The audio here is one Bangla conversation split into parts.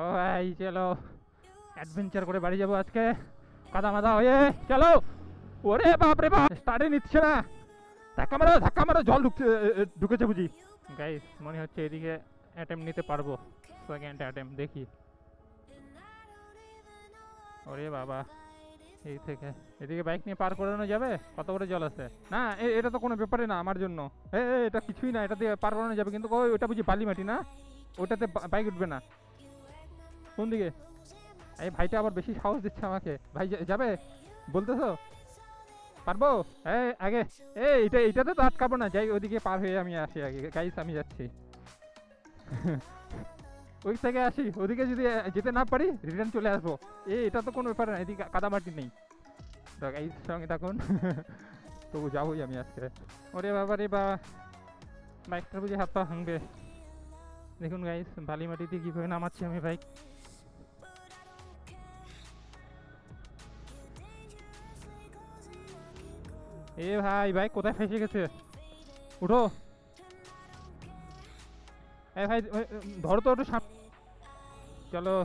ও ভাই চলো। অ্যাডভেঞ্চার করে বাড়ি যাব আজকে। কাদা মাদা হয়ে চলো। ওরে বাপ রে বাপ স্টার্টে নিচ্ছে না। ধাক্কা মারো ধাক্কা মারো জল ঢুকছে ঢুকেছে বুঝি। গাইস মনে হচ্ছে এদিকে অ্যাটেম্প নিতে পারব। সেকেন্ড অ্যাটেম্প দেখি। ওরে বাবা এই থেকে। এদিকে বাইক নিয়ে পার করানো যাবে? কত করে জল আছে? না এটা তো কোনো ব্যাপারে না আমার জন্য। এ, এটা কিছুই না এটা দিয়ে পার করানো যাবে। কিন্তু ওই ওটা বুঝি বালি মাটি না? ওটাতে বাইক উঠবে না। কোন দিকে? এই ভাইটা আবার বেশি সাহস দিচ্ছে আমাকে। ভাই যাবে? বলতেছো? পারব? এই আগে। এই এটা এটাতে তো আটকাবো না। যাই ওদিকে পার হয়ে আমি আসি আগে। গাইস আমি যাচ্ছি। ওই থেকে আসি। ওদিকে যদি যেতে না পারি রিটার্ন চলে আসব। এ এটা তো কোনো ব্যাপার না। এদিকে কাদামাটি নেই। তো গাইস সঙ্গে থাকুন। তবু যাবোই আমি আজকে। ওরে বাবা রে বাবা বাইকটা বুঝে হাত পা ভাঙবে। দেখুন গাইস বালি মাটিতে কীভাবে নামাচ্ছি আমি বাইক এ ভাই ভাই, কোথায় ফেসে গেছে? উঠো। এ ভাই ধরো তো একটু সাপ চলো।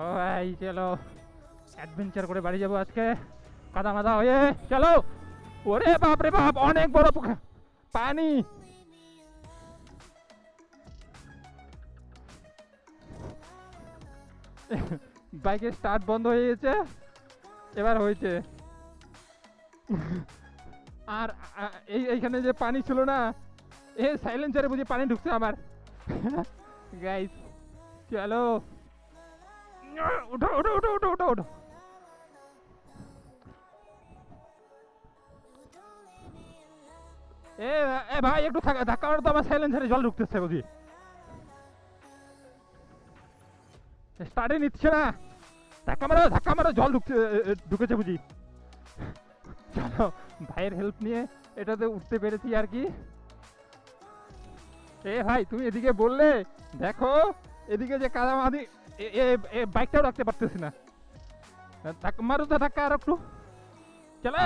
ও ভাই, চলো। অ্যাডভেঞ্চার করে বাড়ি যাব আজকে। কাদা মাদা হয়ে, চলো। ওরে বাপ রে বাপ, অনেক বড় পানি। বাইকের স্টার্ট বন্ধ হয়ে গেছে। এবার হয়েছে। আর এই, এইখানে যে পানি ছিল না, এ সাইলেন্সারে বুঝি পানি ঢুকছে আমার। গাইস চলো। উঠো উঠো উঠো উঠো উঠো উঠো। এ এ ভাই, একটু ধাক্কা মারো তো, আমার সাইলেন্সারে জল ঢুকতেছে বুঝি। স্টার্টে নিচ্ছে না। ধাক্কা মারো ধাক্কা মারো, জল ঢুকছে ঢুকেছে বুঝি। ভাইয়ের হেল্প নিয়ে এটাতে উঠতে পেরেছি আর কি। এ ভাই, তুমি এদিকে বললে, দেখো, এদিকে যে কাদামাদি বাইকটাও রাখতে পারতেছি না। মারো তো ধাক্কা আর একটু। চলো।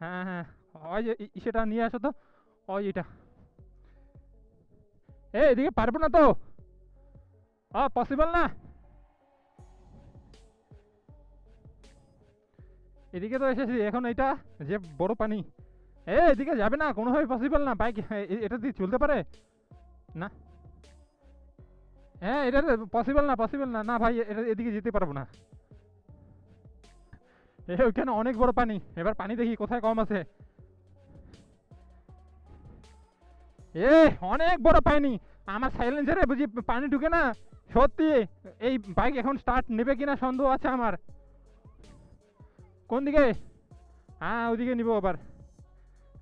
হ্যাঁ হ্যাঁ ওই সেটা নিয়ে আসো তো। ওই এটা। এ, এদিকে পারব না তো? পসিবল না? এদিকে তো এসেছি, এখন এটা যে বড় পানি। এ, এদিকে যাবে না, কোনোভাবে পসিবল না বাইক এটা দিয়ে চলতে পারে? না। হ্যাঁ এটা পসিবল না পসিবল না না ভাই, এটা এদিকে যেতে পারব না। এ, ওইখানে অনেক বড় পানি, এবার পানি দেখি কোথায় কম আছে। এ, অনেক বড় পানি, আমার সাইলেন্সারে বুঝি পানি ঢুকে না। সত্যি, এই বাইক এখন স্টার্ট নেবে কিনা সন্দেহ আছে আমার। কোন দিকে হ্যাঁ ওদিকে নিব আবার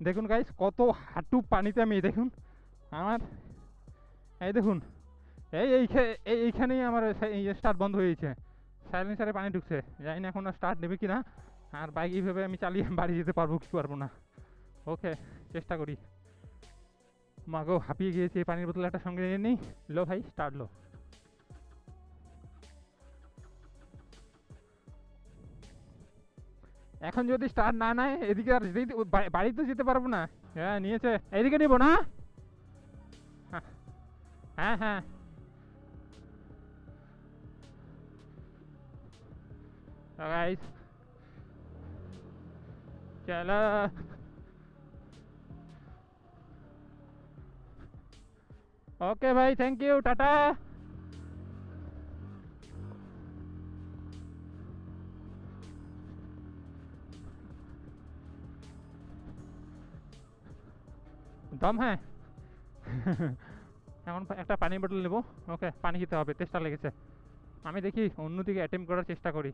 দেখুন গাইস কত হাঁটু পানিতে আমি, দেখুন। আমার, এই দেখুন। এই এই এইখানেই আমার স্টার্ট বন্ধ হয়ে গেছে। সাইলেন্সারে পানি ঢুকছে। জানি না এখন স্টার্ট নেবে কি না আর বাইক এইভাবে আমি চালিয়ে বাড়ি যেতে পারব কি পারব না। ওকে চেষ্টা করি। মাগো, হাঁপিয়ে গিয়েছি পানির বোতল একটা সঙ্গে নিয়ে নিই। লো ভাই স্টার্ট লো। এখন যদি স্টার্ট না নেয় এদিকে আর বাড়িতে যেতে পারব না। হ্যাঁ নিয়েছে। এদিকে নিবো না? হ্যাঁ, হ্যাঁ হ্যাঁ। চলো। ওকে ভাই থ্যাংক ইউ টাটা দম হ্যাঁ। এমন একটা পানির বোতল নেব। ওকে, পানি খেতে হবে, তেষ্টা লেগেছে। আমি দেখি অন্যদিকে অ্যাটেম্প করার চেষ্টা করি।